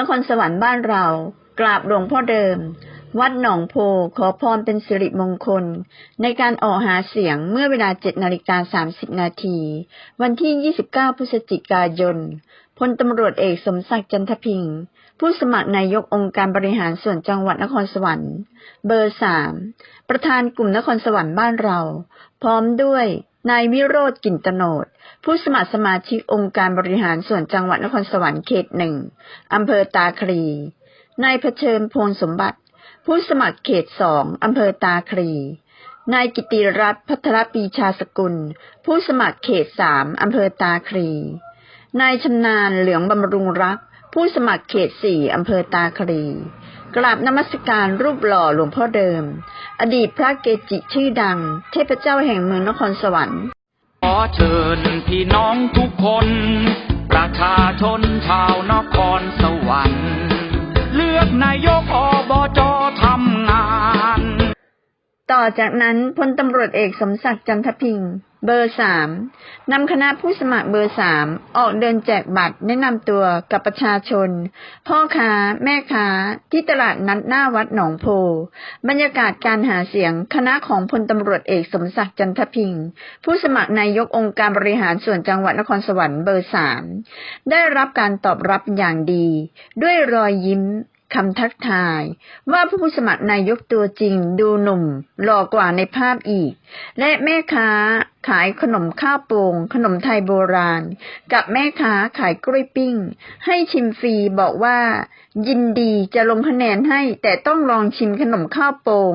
นครสวรรค์บ้านเรา กราบหลวงพ่อเดิม วัดหนองโพขอพรเป็นสิริมงคล ในการออกหาเสียงเมื่อเวลา7นาฬิกา30 นาที วันที่ 29 พฤศจิกายนพลตำรวจเอกสมศักดิ์จันทพิงค์ ผู้สมัครนายกองค์การบริหารส่วนจังหวัดนครสวรรค์ เบอร์สามประธานกลุ่มนครสวรรค์บ้านเรา พร้อมด้วยนายวิโรธกินตโนดผู้สมัครสมาชิกองค์การบริหารส่วนจังหวัดนครสวรรค์เขตหนึ่งอำเภอตาคลีนายเผชิญพลสมบัติ ผู้สมัครเขตสองอำเภอตาคลีนายกิติรัตน์พัทรปีชาสกุล ผู้สมัครเขตสามอำเภอตาคลีนายชำนาญเหลืองบำรุงรัก ผู้สมัครเขตสี่อำเภอตาคลีกราบนมัสการรูปหล่อหลวงพ่อเดิม อดีตพระเกจิชื่อดัง เทพเจ้าแห่งเมืองนครสวรรค์ขอเชิญพี่น้องทุกคน ประชาชนชาวนครสวรรค์ เลือกนายกอบจ ต่อจากนั้นพลตำรวจเอกสมศักดิ์จันทพิงค์เบอร์สามนำคณะผู้สมัครเบอร์สามออกเดินแจกบัตรแนะนำตัวกับประชาชน พ่อค้า แม่ค้า ที่ตลาดนัดหน้าวัดหนองโพ บรรยากาศการหาเสียงคณะของพลตำรวจเอกสมศักดิ์จันทพิงค์ผู้สมัครนายกองค์การบริหารส่วนจังหวัดนครสวรรค์เบอร์สามได้รับการตอบรับอย่างดี ด้วยรอยยิ้ม คำทักทาย ว่าผู้สมัครนายกตัวจริงดูหนุ่มหล่อกว่าในภาพอีก และแม่ค้าขายขนมข้าวโป่งขนมไทยโบราณ กับแม่ค้าขายกล้วยปิ้ง ให้ชิมฟรีบอกว่า ยินดีจะลงคะแนนให้แต่ต้องลองชิมขนมข้าวโป่ง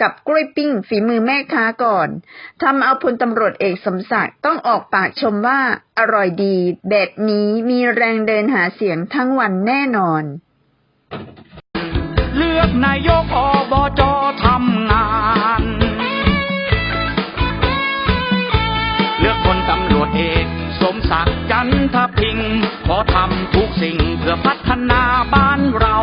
กับกล้วยปิ้ง ฝีมือแม่ค้าก่อนทำเอาพลตำรวจเอกสมศักดิ์ต้องออกปากชมว่าอร่อยดี แบบนี้มีแรงเดินหาเสียงทั้งวันแน่นอน เลือกนายกอบจทำงาน เลือกคนตำรวจเอกสมศักดิ์จันทพิงขอทำทุกสิ่งเพื่อพัฒนาบ้านเรา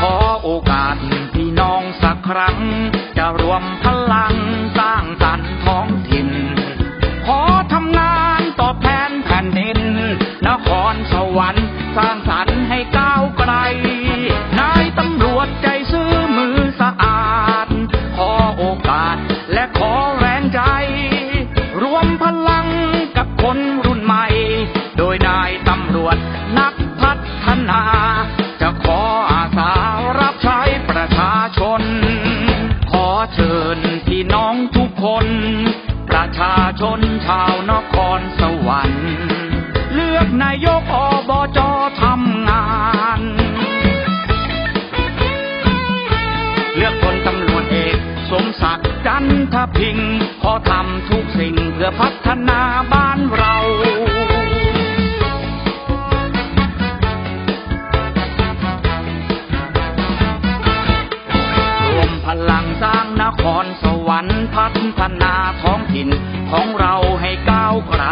ขอโอกาสพี่น้องสักครั้งจะรวมพ พี่น้องทุกคน ประชาชนชาวนครสวรรค์ เลือกนายกอบจทำงาน เลือกคนตำรวจเอกสมศักดิ์จันทพิงค์ขอทำทุกสิ่งเพื่อพัฒนาบ้าน พลังสร้างนครสวรรค์พัฒนาท้องถิ่นของเราให้ก้าวไกล